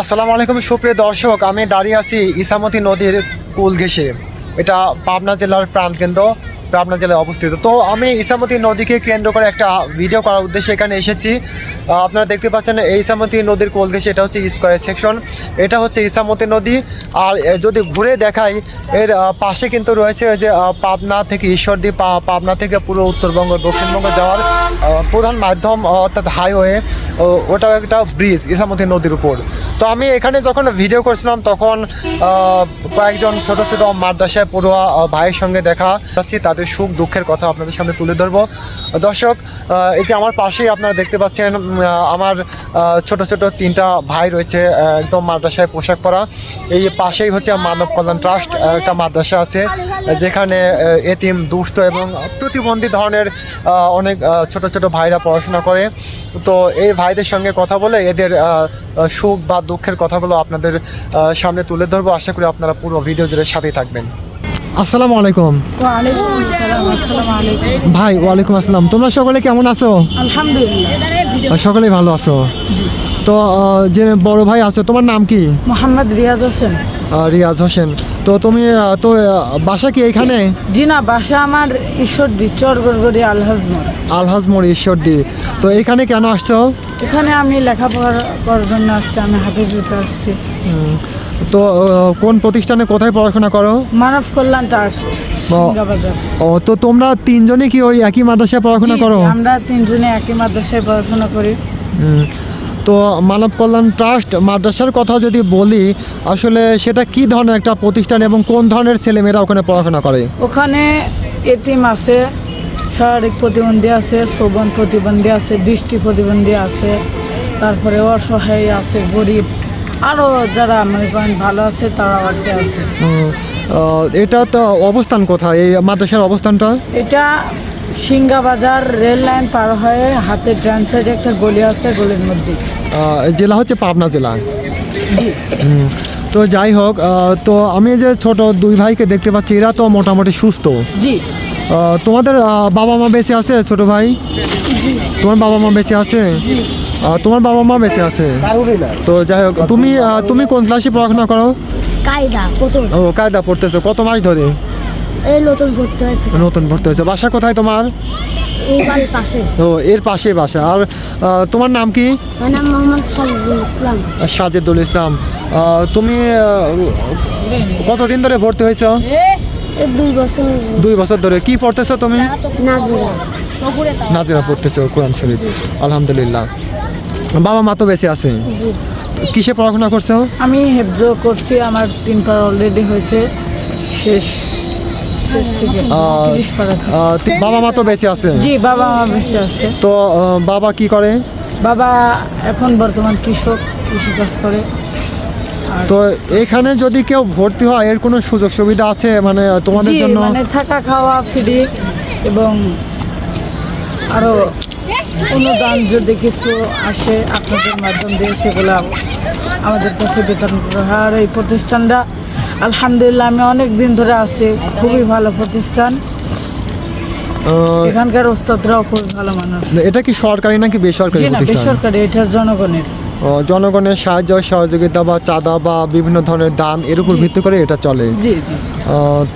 আসসালামু আলাইকুম, সুপ্রিয় দর্শক, আমি দাঁড়িয়ে আছি ইসামতি নদীর কুল ঘেঁষে। এটা পাবনা জেলার প্রাণকেন্দ্র। পাবনা জেলায় অবস্থিত। তো আমি ইসামতি নদীকে কেন্দ্র করে একটা ভিডিও করার উদ্দেশ্যে এখানে এসেছি। আপনারা দেখতে পাচ্ছেন এই ইসামতি নদীর কোল ঘেঁষে এটা হচ্ছে স্কোয়ার সেকশন এটা হচ্ছে ইসামতি নদী। আর যদি ঘুরে দেখাই, এর পাশে কিন্তু রয়েছে যে পাবনা থেকে ঈশ্বরদী পাবনা থেকে পুরো উত্তরবঙ্গ, দক্ষিণবঙ্গ যাওয়ার প্রধান মাধ্যম অর্থাৎ হাইওয়ে ওটাও একটা ব্রিজ ইসামতি নদীর উপর। তো আমি এখানে যখন ভিডিও করছিলাম, তখন কয়েকজন ছোট ছোট মাদ্রাসায় পড়ুয়া ভাইয়ের সঙ্গে দেখা যাচ্ছি, তাদের সুখ দুঃখের কথা আপনাদের সামনে তুলে ধরবো। দর্শক এই যে আমার পাশেই আপনারা দেখতে পাচ্ছেন আমার ছোট ছোট তিনটা ভাই রয়েছে একদম মাদ্রাসায় পোশাক পরা। এই পাশেই হচ্ছে মানব কল্যাণ ট্রাস্ট একটা মাদ্রাসা আছে, যেখানে এতিম, দুস্থ এবং প্রতিবন্ধী ধরনের অনেক ছোট ছোট ভাইরা পড়াশোনা করে। তো এই ভাইদের সঙ্গে কথা বলে এদের সুখ বা দুঃখের কথাগুলো আপনাদের সামনে তুলে ধরবো। আশা করি আপনারা পুরো ভিডিও জুড়ে সাথেই থাকবেন। আসসালামু আলাইকুম। ভাই ওয়ালাইকুম আসসালাম। তোমরা সকলে কেমন আছো? আলহামদুলিল্লাহ। সকলেই ভালো আছো? তো যে বড় ভাই আছো তোমার নাম কি? মোহাম্মদ রিয়াজ হোসেন। রিয়াজ হোসেন। তো তুমি তো বাসা কি এইখানে? জি না বাসা আমার ঈশ্বরদী চরগড়গড়ি আলহাজমর। আলহাজ মোড় ঈশ্বরদী। তো এইখানে কেন আসছো? এখানে আমি লেখাপড়া করার জন্য আসছি আমি হাফিজ হতে আসছি। তো কোন প্রতিষ্ঠানে কোথায় পড়াশোনা করো? মানব কল্যাণ ট্রাস্ট ও তো তোমরা তিনজনে কি ওই একই মাদ্রাসায় পড়াশোনা করো? আমরা তিনজনে একই মাদ্রাসায় পড়াশোনা করি। তো মানব কল্যাণ ট্রাস্ট মাদ্রাসার কথা যদি বলি আসলে সেটা কি ধরনের একটা প্রতিষ্ঠান এবং কোন ধরনের ছেলেমেয়েরা ওখানে পড়াশোনা করে? ওখানে এটিম আছে শারীরিক প্রতিবন্ধী আছে শ্রবণ প্রতিবন্ধী আছে দৃষ্টি প্রতিবন্ধী আছে তারপরে অসহায় আছে গরিব। আরও যারা মনে করেন ভালো আছে তারা আছে। এটা তো অবস্থান কোথায়? এই মাদ্রাসার অবস্থানটা? এটা সিঙ্গা বাজার রেল লাইন পার হয়ে হাতে ডান সাইডে একটা গলি আছে গলির মধ্যে। জেলা হচ্ছে পাবনা জেলা। তো যাই হোক তো আমি যে ছোট দুই ভাইকে দেখতে পাচ্ছি এরা তো মোটামুটি সুস্থ। জি। তোমাদের বাবা মা বেঁচে আছে ছোট ভাই? তোমার বাবা মা বেঁচে আছে? তোমার বাবা মা বেঁচে আছে? তো যাই হোক তুমি তুমি কোন ক্লাসে পড়াশোনা করো? কায়দা ও কায়দা পড়তেছো। কত মাস ধরে? এই নতুন ভর্তি হয়েছে। নতুন ভর্তি হয়েছে। বাসা কোথায় তোমার? ও এর পাশে বাসা। আর তোমার নাম কি? নাম মোহাম্মদ সাজিদুল ইসলাম। তুমি কতদিন ধরে ভর্তি হয়েছো? দুই বছর। দুই বছর ধরে। কি পড়তেছো তুমি? নাজিরা। পড়তেছো কোরআন শরীফ। আলহামদুলিল্লাহ। বাবা মা তো বেঁচে আছে। কিসে পড়াশোনা করছ আমি হেফজ করছি আমার তিন পার অলরেডি হয়েছে। শেষ বাবা মা তো বেঁচে আছে। জি বাবা মা বেঁচে আছে। তো বাবা কি করে? বাবা এখন বর্তমান কৃষক কৃষিকাজ করে। তো এখানে যদি কেউ ভর্তি হয় এর কোনো সুযোগ সুবিধা আছে? মানে তোমাদের জন্য মানে থাকা খাওয়া ফ্রি এবং আরও অনুদান যদি কিছু আসে আপনাদের মাধ্যম দিয়ে সেগুলো আমাদের কাছে বিতরণ করা হয়। আর এই প্রতিষ্ঠানটা আলহামদুলিল্লাহ আমি অনেক দিন ধরে আছি। খুবই ভালো প্রতিষ্ঠান। এখানকার ওস্তাদরাও খুবই ভালো মানুষ। এটা কি সরকারি নাকি বেসরকারি বেসরকারি এটা জনগণের। জনগণের সাহায্য সহযোগিতা বা চাঁদা বা বিভিন্ন ধরনের দান এর উপর ভিত্তি করে এটা চলে। জি জি।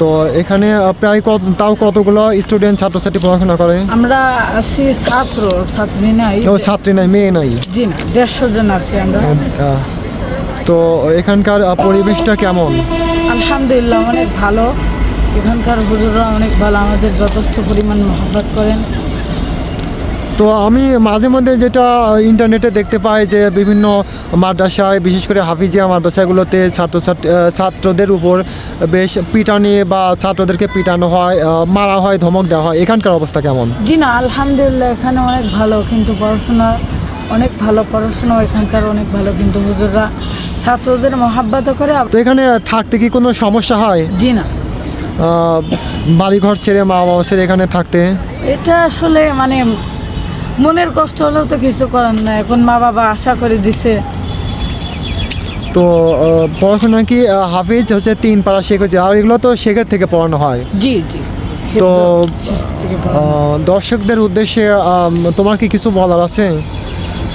তো এখানে প্রায় কত তাও কতগুলো স্টুডেন্ট ছাত্রছাত্রী পড়াশোনা করে? আমরা আছি ছাত্র ছাত্রী নাই। ও ছাত্রী নাই মেয়ে নাই? জি না দেড়শো জন আছি আমরা। তো এখানকার পরিবেশটা কেমন? আলহামদুলিল্লাহ অনেক ভালো। এখানকার হুজুররা অনেক ভালো আমাদের যথেষ্ট পরিমাণ মহব্বত করেন। তো আমি মাঝে মধ্যে যেটা ইন্টারনেটে দেখতে পাই যে বিভিন্ন মাদ্রাসায় বিশেষ করে হাফিজিয়া মাদ্রাসাগুলোতে ছাত্রছাত্রী ছাত্রদের উপর বেশ পিটানি বা ছাত্রদেরকে পিটানো হয় মারা হয় ধমক দেওয়া হয়। এখানকার অবস্থা কেমন? জি না আলহামদুলিল্লাহ এখানে অনেক ভালো কিন্তু পড়াশোনা অনেক ভালো পড়াশোনা এখানকার অনেক ভালো কিন্তু হুজুররা ছাত্রদের মহাব্বত করে। তো এখানে থাকতে কি কোনো সমস্যা হয়? জি না। বাড়িঘর ছেড়ে মা বাবা ছেড়ে এখানে থাকতে? এটা আসলে মানে মনের কষ্ট হলেও তো কিছু করার না এখন মা বাবা আশা করে দিছে। তো পড়াশোনা কি হাফিজ হচ্ছে তিন পাড়া শেখ হচ্ছে আর এগুলো তো শেখের থেকে পড়ানো হয়। জি জি। তো দর্শকদের উদ্দেশ্যে তোমার কি কিছু বলার আছে?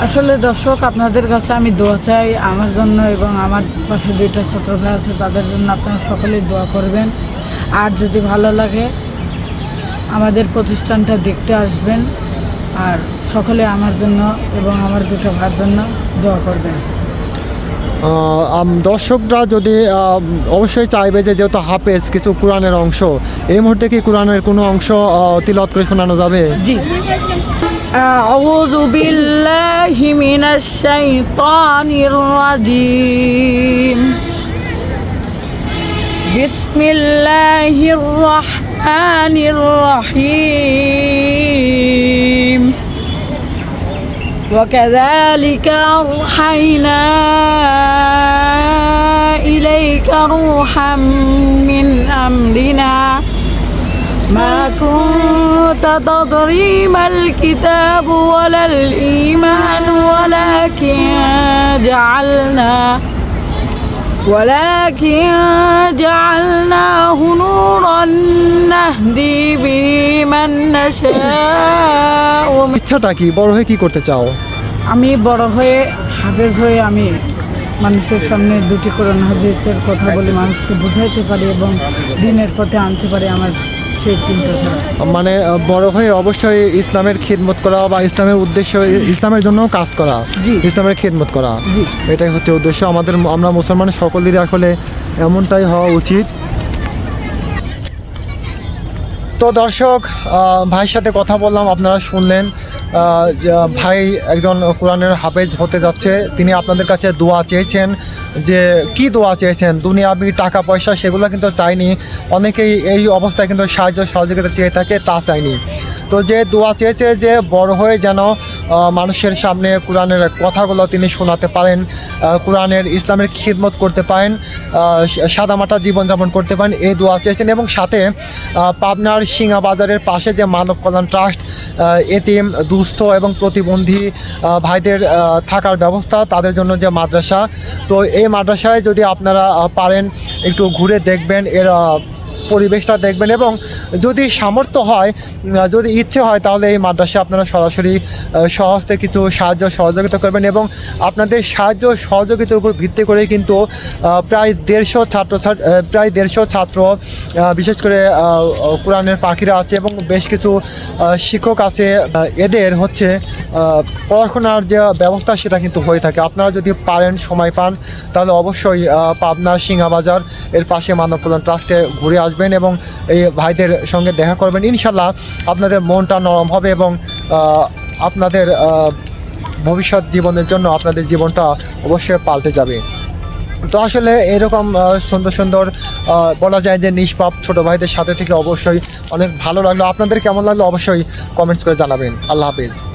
আসলে দর্শক আপনাদের কাছে আমি দোয়া চাই আমার জন্য এবং আমার পাশে দুইটা ছোট ভাই আছে তাদের জন্য আপনারা সকলেই দোয়া করবেন। আর যদি ভালো লাগে আমাদের প্রতিষ্ঠানটা দেখতে আসবেন। আর সকলে আমার জন্য এবং আমার দুটো ভাইয়ের জন্য দোয়া করবেন আহ, আম- দর্শকরা যদি আহ, অবশ্যই চাইবে যে যেহেতু হাফেজ কিছু কোরআনের অংশ এই মুহূর্তে কি কোরআনের কোনো অংশ তিলত করে শোনানো যাবে জি أعوذ بالله من الشيطان الرجيم بسم الله الرحمن الرحيم وكذلك أوحينا إليك روحا من أمرنا. ما كنت تدري ما الكتاب ولا الإيمان ولكن جعلنا ولكن جعلناه نورا نهدي به من نشاء ومن- ইচ্ছাটা কি বড় হয়ে কি করতে চাও আমি বড় হয়ে হাফেজ হয়ে আমি মানুষের সামনে দুটি কোরআন হাজিজের কথা বলে মানুষকে বুঝাইতে পারি এবং দিনের পথে আনতে পারি আমার সেই চিন্তাধারা মানে বড় হয়ে অবশ্যই ইসলামের খিদমত করা বা ইসলামের উদ্দেশ্য ইসলামের জন্য কাজ করা ইসলামের খিদমত করা এটাই হচ্ছে উদ্দেশ্য। আমাদের আমরা মুসলমান সকলেরই আসলে এমনটাই হওয়া উচিত। তো দর্শক আহ, ভাইয়ের সাথে কথা বললাম আপনারা শুনলেন। ভাই একজন কোরআনের হাফেজ হতে যাচ্ছে। তিনি আপনাদের কাছে দোয়া চেয়েছেন যে, কি দোয়া চেয়েছেন? দুনিয়াবি টাকা, পয়সা সেগুলো কিন্তু চাইনি। অনেকেই এই অবস্থায় কিন্তু সাহায্য সহযোগিতা চেয়ে থাকে, তা চাইনি। তো যে দোয়া চেয়েছে যে বড় হয়ে যেন মানুষের সামনে কোরআনের কথাগুলো তিনি শোনাতে পারেন কোরআনের ইসলামের খিদমত করতে পারেন সাদামাটা জীবনযাপন করতে পারেন, এই দোয়া চেয়েছেন। এবং সাথে পাবনার সিঙ্গা বাজারের পাশে যে মানব কল্যাণ ট্রাস্ট এতিম, দুস্থ এবং প্রতিবন্ধী ভাইদের থাকার ব্যবস্থা, তাদের জন্য যে মাদ্রাসা, তো এই মাদ্রাসায় যদি আপনারা পারেন, একটু ঘুরে দেখবেন, এর পরিবেশটা দেখবেন এবং যদি সামর্থ্য হয় যদি ইচ্ছে হয় তাহলে এই মাদ্রাসা আপনারা সরাসরি সহজতে কিছু সাহায্য, সহযোগিতা করবেন এবং আপনাদের সাহায্য, সহযোগিতার উপর ভিত্তি করে কিন্তু প্রায় দেড়শো ছাত্র প্রায় দেড়শো ছাত্র বিশেষ করে কোরআনের পাখিরা আছে এবং বেশ কিছু শিক্ষক আছে এদের হচ্ছে পড়াশোনার যে ব্যবস্থা সেটা কিন্তু হয়ে থাকে। আপনারা যদি পারেন, সময় পান, তাহলে অবশ্যই পাবনা সিংহাবাজার এর পাশে মানব কল্যাণ ট্রাস্টে ঘুরে আসবেন। এবং এই ভাইদের সঙ্গে দেখা করবেন। ইনশাল্লাহ আপনাদের মনটা নরম হবে এবং আপনাদের ভবিষ্যৎ জীবনের জন্য আপনাদের জীবনটা অবশ্যই পাল্টে যাবে। তো আসলে এরকম সুন্দর সুন্দর বলা যায় যে নিষ্পাপ ছোট ভাইদের সাথে থেকে অবশ্যই অনেক ভালো লাগল। আপনাদের কেমন লাগল অবশ্যই কমেন্টস করে জানাবেন। আল্লাহ হাফিজ।